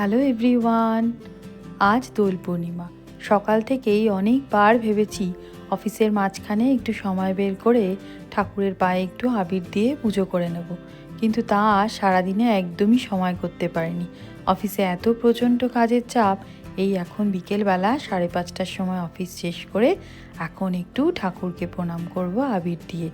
Hello everyone, আজ দোল পূর্ণিমা। সকাল থেকেই অনেকবার ভেবেছি অফিসের মাঝখানে একটু সময় বের করে ঠাকুরের পায়ে একটু আবির দিয়ে পুজো করে নেব। কিন্তু তা সারাদিনে একদমই সময় করতে পারিনি। অফিসে এত প্রচণ্ড কাজের চাপ, এই এখন বিকেলবেলা সাড়ে পাঁচটার সময় অফিস শেষ করে এখন একটু ঠাকুরকে প্রণাম করব আবির দিয়ে।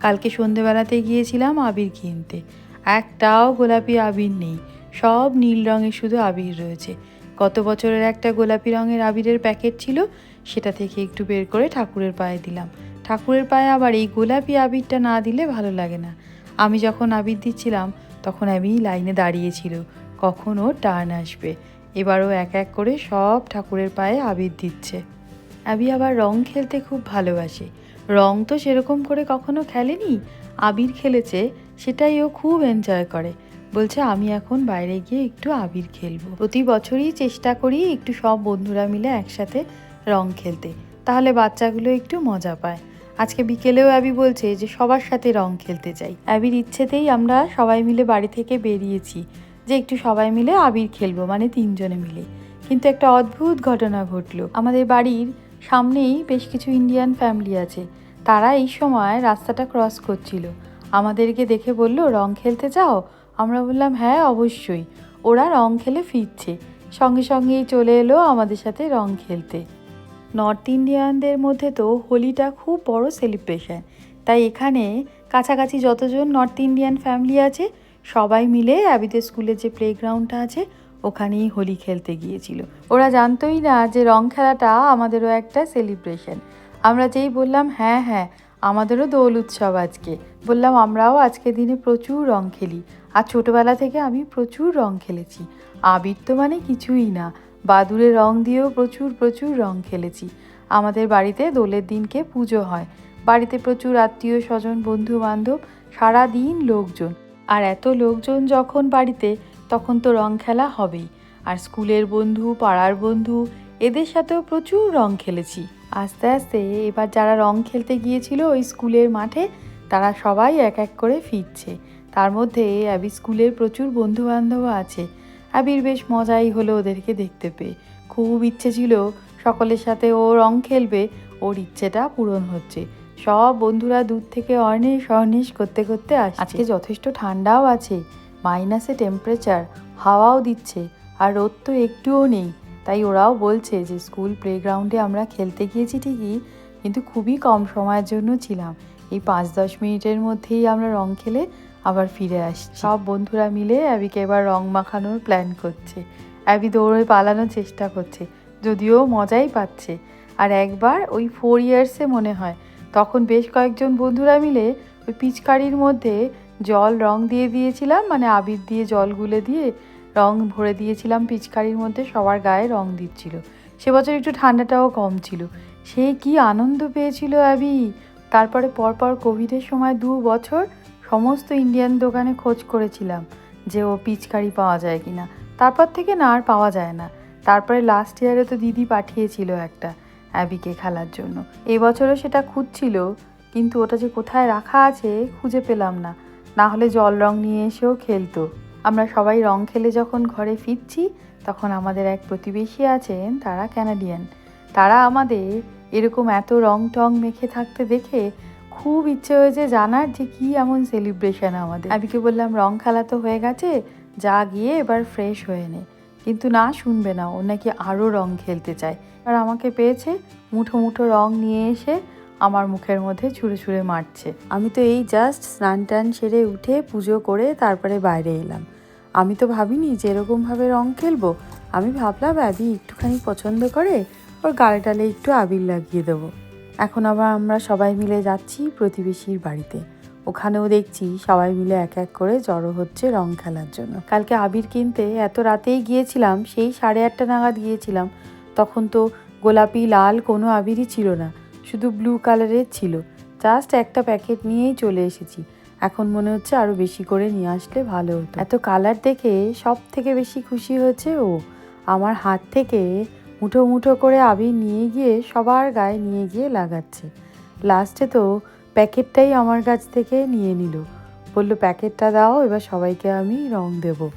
কালকে সন্ধেবেলাতে গিয়েছিলাম আবির কিনতে। একটাও গোলাপি আবির নেই। সব নীল রঙের শুধু আবির রয়েছে। গত বছরের একটা গোলাপি রঙের আবিরের প্যাকেট ছিল, সেটা থেকে একটু বের করে ঠাকুরের পায়ে দিলাম। ঠাকুরের পায়ে আবার এই গোলাপি আবিরটা না দিলে ভালো লাগে না। আমি যখন আবির দিচ্ছিলাম, তখন আমি লাইনে দাঁড়িয়েছিল কখন ওর টার্ন আসবে। এবারও এক এক করে সব ঠাকুরের পায়ে আবির দিচ্ছে। আবি আবার রং খেলতে খুব ভালোবাসে। রং তো সেরকম করে কখনো খেলেনি, আবির খেলেছে, সেটাই ও খুব এনজয় করে। বলছে, আমি এখন বাইরে গিয়ে একটু আবির খেলব। প্রতি বছরই চেষ্টা করি একটু সব বন্ধুরা মিলে একসাথে রং খেলতে। তাহলে বাচ্চাগুলো একটু মজা পায়। আজকে বিকেলেও অ্যাবি বলছে যে, সবার সাথে রং খেলতে চাই। অ্যাবির ইচ্ছেতেই আমরা সবাই মিলে বাড়ি থেকে বেরিয়েছি যে, একটু সবাই মিলে আবির খেলব মানে তিনজনে মিলে। কিন্তু একটা অদ্ভুত ঘটনা ঘটলো। আমাদের বাড়ির সামনেই বেশ কিছু ইন্ডিয়ান ফ্যামিলি আছে। তারা এই সময় রাস্তাটা ক্রস করছিল। আমাদেরকে দেখে বলল, রং খেলতে যাও আমরা বললাম হ্যাঁ অবশ্যই। ওরা রং খেলে ফিরছে। সঙ্গে সঙ্গেই চলে এলো আমাদের সাথে রং খেলতে। নর্থ ইন্ডিয়ানদের মধ্যে তো হোলিটা খুব বড় সেলিব্রেশন। তাই এখানে কাছাকাছি যতজন নর্থ ইন্ডিয়ান ফ্যামিলি আছে, সবাই মিলে অ্যাবিদের স্কুলের যে প্লেগ্রাউন্ডটা আছে, ওখানেই হোলি খেলতে গিয়েছিল। ওরা জানতোই না যে রং খেলাটা আমাদেরও একটা সেলিব্রেশন। আমরা যেই বললাম হ্যাঁ হ্যাঁ আমাদেরও দোল উৎসব আজকে। বললাম, আমরাও আজকে দিনে প্রচুর রং খেলি। আর ছোটবেলা থেকে আমি প্রচুর রং খেলেছি। আবির তো মানে কিছুই না। বাদুরে রং দিয়েও প্রচুর প্রচুর রং খেলেছি। আমাদের বাড়িতে দোলের দিনকে পুজো হয়। বাড়িতে প্রচুর আত্মীয় স্বজন, বন্ধু বান্ধব, সারাদিন লোকজন। আর এত লোকজন যখন বাড়িতে, তখন তো রং খেলা হবেই। আর স্কুলের বন্ধু, পাড়ার বন্ধু, এদের সাথেও প্রচুর রং খেলেছি। আস্তে আস্তে এবার যারা রং খেলতে গিয়েছিল ওই স্কুলের মাঠে, তারা সবাই এক এক করে ফিরছে। তার মধ্যে অ্যাবি স্কুলের প্রচুর বন্ধু বান্ধব আছে। আবির বেশ মজাই হলো ওদেরকে দেখতে পেয়ে। খুব ইচ্ছে ছিল সকলের সাথে ও রং খেলবে, ওর ইচ্ছেটা পূরণ হচ্ছে। সব বন্ধুরা দূর থেকে অর্নেশ অর্নেশ করতে করতে আসছে। আজকে যথেষ্ট ঠান্ডাও আছে, মাইনাসে টেম্পারেচার হাওয়াও দিচ্ছে, আর রোদ তো একটুও নেই। তাই ওরাও বলছে যে, স্কুল প্লেগ্রাউন্ডে আমরা খেলতে গিয়েছি ঠিকই, কিন্তু খুবই কম সময়ের জন্য ছিলাম। এই পাঁচ দশ মিনিটের মধ্যেই আমরা রং খেলে আবার ফিরে আসছি। সব বন্ধুরা মিলে অ্যাবিকে এবার রং মাখানোর প্ল্যান করছে। অ্যাবি দৌড়ে পালানোর চেষ্টা করছে, যদিও মজাই পাচ্ছে। আর একবার ওই ফোর ইয়ার্সে মনে হয়, তখন বেশ কয়েকজন বন্ধুরা মিলে ওই পিচকারির মধ্যে জল রং দিয়ে দিয়েছিলাম মানে আবির দিয়ে জল গুলে দিয়ে রং ভরে দিয়েছিলাম পিচকারির মধ্যে, সবার গায়ে রং দিচ্ছিল। সে বছর একটু ঠান্ডাটাও কম ছিল। সে কি আনন্দ পেয়েছিল অ্যাবি? তারপরে পরপর কোভিডের সময় দু বছর সমস্ত ইন্ডিয়ান দোকানে খোঁজ করেছিলাম যে ও পিচকারি পাওয়া যায় কিনা। তারপর থেকে না আর পাওয়া যায় না। তারপরে লাস্ট ইয়ারে তো দিদি পাঠিয়েছিল একটা অ্যাবিকে খেলার জন্য। এই বছরও সেটা খুঁজছিল, কিন্তু ওটা যে কোথায় রাখা আছে খুঁজে পেলাম না। না হলে জল রং নিয়ে এসেও খেলতো। আমরা সবাই রং খেলে যখন ঘরে ফিরছি, তখন আমাদের এক প্রতিবেশী আছেন, তারা ক্যানাডিয়ান তারা আমাদের এরকম এত রং টং মেখে থাকতে দেখে খুব ইচ্ছে হয়েছে জানার যে কি এমন সেলিব্রেশন আমাদের। আবিকে বললাম, রং খেলা তো হয়ে গেছে, যা গিয়ে এবার ফ্রেশ হয়ে নে। কিন্তু না শুনবে না, ও নাকি আরও রং খেলতে চায়। আর আমাকে পেয়েছে, মুঠো মুঠো রং নিয়ে এসে আমার মুখের মধ্যে ছুঁড়ে ছুঁড়ে মারছে। আমি তো এই জাস্ট স্নান টান সেরে উঠে পুজো করে তারপরে বাইরে এলাম। আমি তো ভাবিনি যে এরকমভাবে রং খেলব। আমি ভাবলাম অ্যাবি একটুখানি পছন্দ করে, ওর গালে টালে একটু আবির লাগিয়ে দেবো। এখন আবার আমরা সবাই মিলে যাচ্ছি প্রতিবেশীর বাড়িতে। ওখানেও দেখছি সবাই মিলে এক এক করে জড়ো হচ্ছে রং খেলার জন্য। কালকে আবির কিনতে এত রাতেই গিয়েছিলাম, সেই সাড়ে আটটা নাগাদ গিয়েছিলাম। তখন তো গোলাপি, লাল কোনো আবিরই ছিল না, শুধু ব্লু কালারের ছিল। জাস্ট একটা প্যাকেট নিয়েই চলে এসেছি। এখন মনে হচ্ছে আরও বেশি করে নিয়ে আসলে ভালো হতো। এত কালার দেখে সব থেকে বেশি খুশি হয়েছে ও। আমার হাত থেকে মুঠো মুঠো করে আবির নিয়ে গিয়ে সবার গায়ে নিয়ে গিয়ে লাগাচ্ছে। লাস্টে তো প্যাকেটটাই আমার কাছ থেকে নিয়ে নিল। বলল, প্যাকেটটা দাও, এবার সবাইকে আমি রং দেব।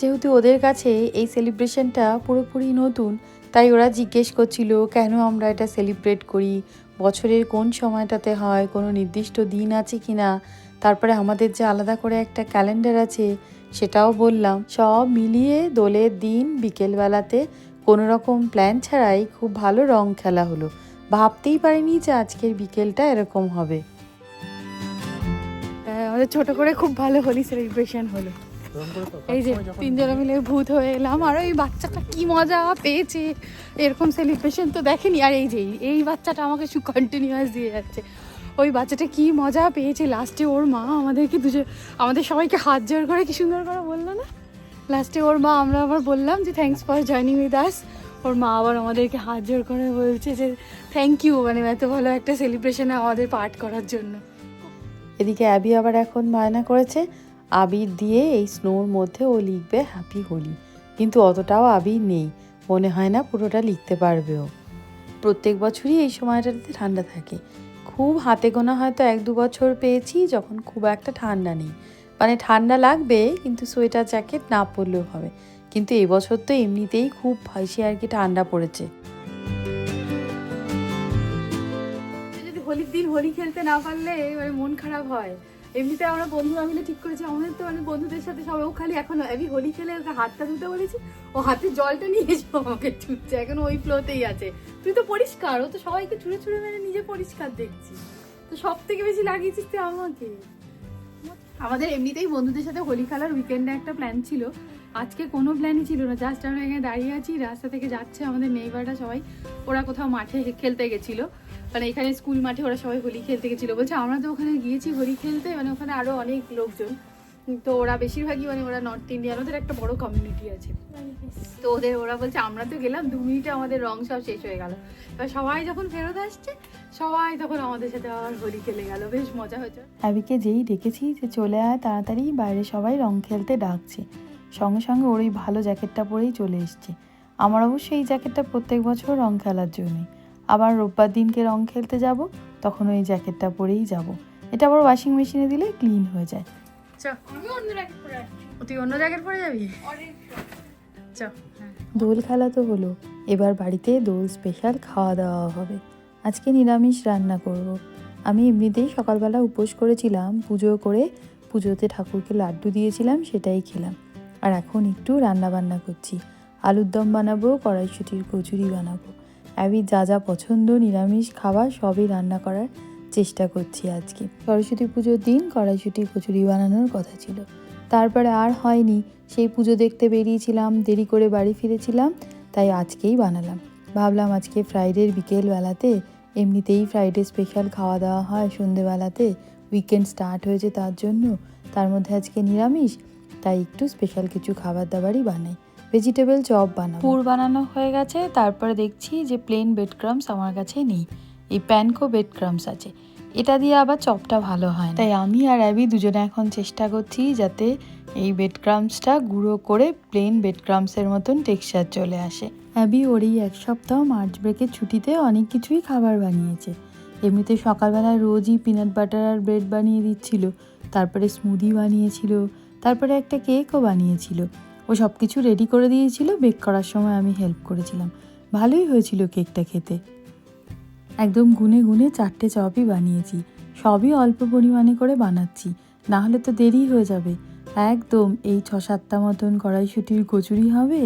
যেহেতু ওদের কাছে এই সেলিব্রেশনটা পুরোপুরি নতুন, তাই ওরা জিজ্ঞেস করছিল, কেন আমরা এটা সেলিব্রেট করি? বছরের কোন সময়টাতে হয়? কোনো নির্দিষ্ট দিন আছে কি না? তারপরে আমাদের যে আলাদা করে একটা ক্যালেন্ডার আছে, সেটাও বললাম। সব মিলিয়ে দোলের দিন বিকেলবেলাতে কোনো রকম প্ল্যান ছাড়াই খুব ভালো রং খেলা হলো। ভাবতেই পারিনি যে আজকের বিকেলটা এরকম হবে। আমাদের ছোট করে খুব ভালো হোলি সেলিব্রেশন হলো। এই যে তিনজনে মিলে ভূত হয়ে এলাম, আর ওই বাচ্চাটা কি মজা পেয়েছে। এরকম সেলিব্রেশন তো দেখেনি। আর এই যে, এই বাচ্চাটা আমাকে শুধু কন্টিনিউয়াস দিয়ে যাচ্ছে। ওই বাচ্চাটা কি মজা পেয়েছে। লাস্টে ওর মা আমাদেরকে দুজন, আমাদের সবাইকে হাত জোর করে কি সুন্দর করে বলল না? লাস্টে ওর মা, আমরা আবার বললাম যে thanks for joining with us ওর মা আবার আমাদেরকে হাত জোর করে বলছে যে থ্যাংক ইউ মানে এত ভালো একটা সেলিব্রেশনে আমাদের পার্ট করার জন্য। এদিকে অ্যাবি আবার এখন বায়না করেছে আবির দিয়ে এই স্নোর মধ্যে ও লিখবে হ্যাপি হোলি কিন্তু অতটাও আবির নেই, মনে হয় না পুরোটা লিখতে পারবে ও। প্রত্যেক বছরই এই সময়টাতে ঠান্ডা থাকে। খুব হাতে গোনা হয়তো এক দু বছর পেয়েছি, যখন খুব একটা ঠান্ডা নেই। মানে ঠান্ডা লাগবে, কিন্তু সোয়েটার জ্যাকেট না পরলেও হবে। কিন্তু এবছর তো এমনিতেই খুব বেশি আর কি ঠান্ডা পড়েছে। যদি হোলির দিন হোলি খেলতে না পারলে মানে মন খারাপ হয়। এমনিতে আমরা বন্ধুরা মিলে ঠিক করেছি, আমাদের তো মানে বন্ধুদের সাথে সবাই, ও খালি এখন, আমি হোলি খেলে ওকে হাতটা ধুতে বলেছি, ও হাতে জলটা নিয়ে এসে আমাকে ছুটছে এখন ওই ফ্লোতেই আছে। তুই তো পরিষ্কার, ও তো সবাইকে ছুঁড়ে ছুঁড়ে মেরে নিজে পরিষ্কার দেখছি তো সব থেকে বেশি লাগিয়েছিস তুই আমাকে? আমাদের এমনিতেই বন্ধুদের সাথে হোলি খেলার উইকেন্ডে একটা প্ল্যান ছিল। আজকে কোনো প্ল্যানই ছিল না জাস্ট আমরা এখানে দাঁড়িয়ে আছি, রাস্তা থেকে যাচ্ছে আমাদের নেইবাররা সবাই। ওরা কোথাও মাঠে খেলতে গেছিল। মানে এখানে স্কুল মাঠে ওরা সবাই হোলি খেলতে গেছিল। বলছে আমরা তো ওখানে গিয়েছি হোলি খেলতে মানে ওখানে আরও অনেক লোকজন। তো ওরা বেশিরভাগই মানে ওরা নর্থ ইন্ডিয়ান ওদের একটা বড় কমিউনিটি আছে। তো ওদের, ওরা বলছে, আমরা তো গেলাম, দু মিনিটে আমাদের রং সব শেষ হয়ে গেল। এবার সবাই যখন ফেরত আসছে, সবাই তখন আমাদের সাথে আবার হোলি খেলে গেল। বেশ মজা হয়েছে। অ্যাবিকে যেই ডেকেছি যে চলে আয় তাড়াতাড়ি, বাইরে সবাই রং খেলতে ডাকছে। সঙ্গে সঙ্গে ওর ওই ভালো জ্যাকেটটা পরেই চলে এসছে। আমার অবশ্য এই জ্যাকেটটা প্রত্যেক বছর রং খেলার জন্যই আবার রোববার দিনকে রং খেলতে যাব, তখন ওই জ্যাকেটটা পরেই যাব। এটা আবার ওয়াশিং মেশিনে দিলে ক্লিন হয়ে যায়। তুই অন্য পড়ে যাবি? চ। হ্যাঁ দোল খেলা তো হলো। এবার বাড়িতে দোল স্পেশাল খাওয়া দাওয়া হবে। আজকে নিরামিষ রান্না করব। আমি এমনিতেই সকালবেলা উপোস করেছিলাম পুজো করে পুজোতে ঠাকুরকে লাড্ডু দিয়েছিলাম সেটাই খেলাম। আর এখন একটু রান্না বান্না করছি। আলুর দম বানাবো কড়াইশুটির কচুরি বানাবো। অ্যাবির যা যা পছন্দ নিরামিষ খাবার সবই রান্না করার চেষ্টা করছি আজকে। সরস্বতী পুজোর দিন কড়াইশুটির কচুরি বানানোর কথা ছিল। তারপরে আর হয়নি। সেই পুজো দেখতে বেরিয়েছিলাম, দেরি করে বাড়ি ফিরেছিলাম, তাই আজকেই বানালাম। ভাবলাম আজকে ফ্রাইডের বিকেলবেলাতে, এমনিতেই ফ্রাইডে স্পেশাল খাওয়া দাওয়া হয় সন্ধেবেলাতে, উইকেন্ড স্টার্ট হয়েছে তার জন্য, তার মধ্যে আজকে নিরামিষ, তাই একটু স্পেশাল কিছু খাবার দাবারই বানাই। ভেজিটেবল চপ বানাবো। পুর বানানো হয়ে গেছে, তারপরে দেখছি যে প্লেন বেড ক্রামস আমার কাছে নেই। এই প্যানকো বেড ক্রামস আছে। এটা দিয়ে আবার চপটা ভালো হয় তাই আমি আর অ্যাবি দুজনে এখন চেষ্টা করছি যাতে এই বেড ক্রামসটা গুঁড়ো করে প্লেন বেড ক্রামসের মতন টেক্সচার চলে আসে। অ্যাবি ওর এই এক সপ্তাহ মার্চ ব্রেকের ছুটিতে অনেক কিছুই খাবার বানিয়েছে। এমনিতে সকালবেলা রোজই পিনাট বাটার আর ব্রেড বানিয়ে দিচ্ছিল, তারপরে স্মুদি বানিয়েছিল, তারপরে একটা কেকও বানিয়েছিল। ও সব কিছু রেডি করে দিয়েছিল বেক করার সময় আমি হেল্প করেছিলাম। ভালোই হয়েছিল কেকটা খেতে। একদম গুনে গুনে চারটে চপই বানিয়েছি। সবই অল্প পরিমাণে করে বানাচ্ছি। না হলে তো দেরি হয়ে যাবে। একদম এই ছ সাতটা মতন কড়াইশুটির কচুরি হবে,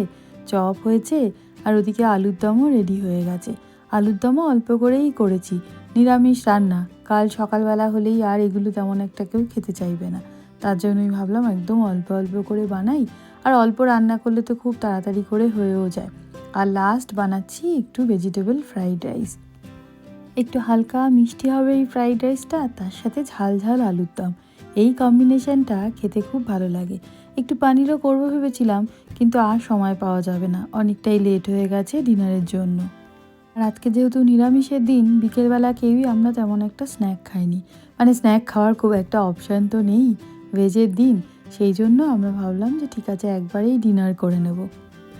চপ হয়েছে, আর ওদিকে আলুর দমও রেডি হয়ে গেছে। আলুর দমও অল্প করেই করেছি। নিরামিষ রান্না। কাল সকালবেলা হলেই আর এগুলো তেমন একটা কেউ খেতে চাইবে না। তার জন্যই ভাবলাম একদম অল্প অল্প করে বানাই, আর অল্প রান্না করলে তো খুব তাড়াতাড়ি করে হয়েও যায়। আর লাস্ট বানাচ্ছি একটু ভেজিটেবল ফ্রাইড রাইস একটু হালকা মিষ্টি হবে এই ফ্রাইড রাইসটা তার সাথে ঝাল ঝাল আলুর দম। এই কম্বিনেশনটা খেতে খুব ভালো লাগে। একটু পানিরও করব ভেবেছিলাম, কিন্তু আর সময় পাওয়া যাবে না। অনেকটাই লেট হয়ে গেছে ডিনারের জন্য। আর আজকে যেহেতু নিরামিষের দিন, বিকেলবেলা কেউই আমরা তেমন একটা স্ন্যাক খাইনি। মানে স্ন্যাক খাওয়ার খুব একটা অপশান তো নেই ভেজের দিন। সেই জন্য আমরা ভাবলাম যে ঠিক আছে, একবারেই ডিনার করে নেব।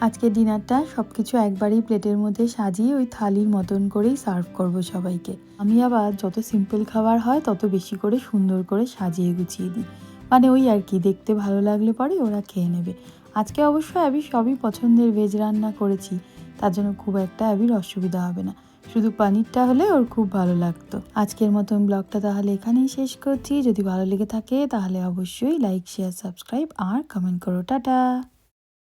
আজকে ডিনারটা সব কিছু একবারেই প্লেটের মধ্যে সাজিয়ে ওই থালির মতন করেই সার্ভ করব সবাইকে। আমি আবার যত সিম্পল খাবার হয়, তত বেশি করে সুন্দর করে সাজিয়ে গুছিয়ে দিই। মানে ওই আর কি, দেখতে ভালো লাগলে পরে ওরা খেয়ে নেবে। আজকে অবশ্য অ্যাবি সবই পছন্দের ভেজ রান্না করেছি, তার জন্য খুব একটা অ্যাবির অসুবিধা হবে না। শুধু পানিরটা হলে ওর খুব ভালো লাগতো। আজকের মতন ব্লগটা তাহলে এখানেই শেষ করছি। যদি ভালো লেগে থাকে তাহলে অবশ্যই লাইক, শেয়ার, সাবস্ক্রাইব আর কমেন্ট করো। টাটা!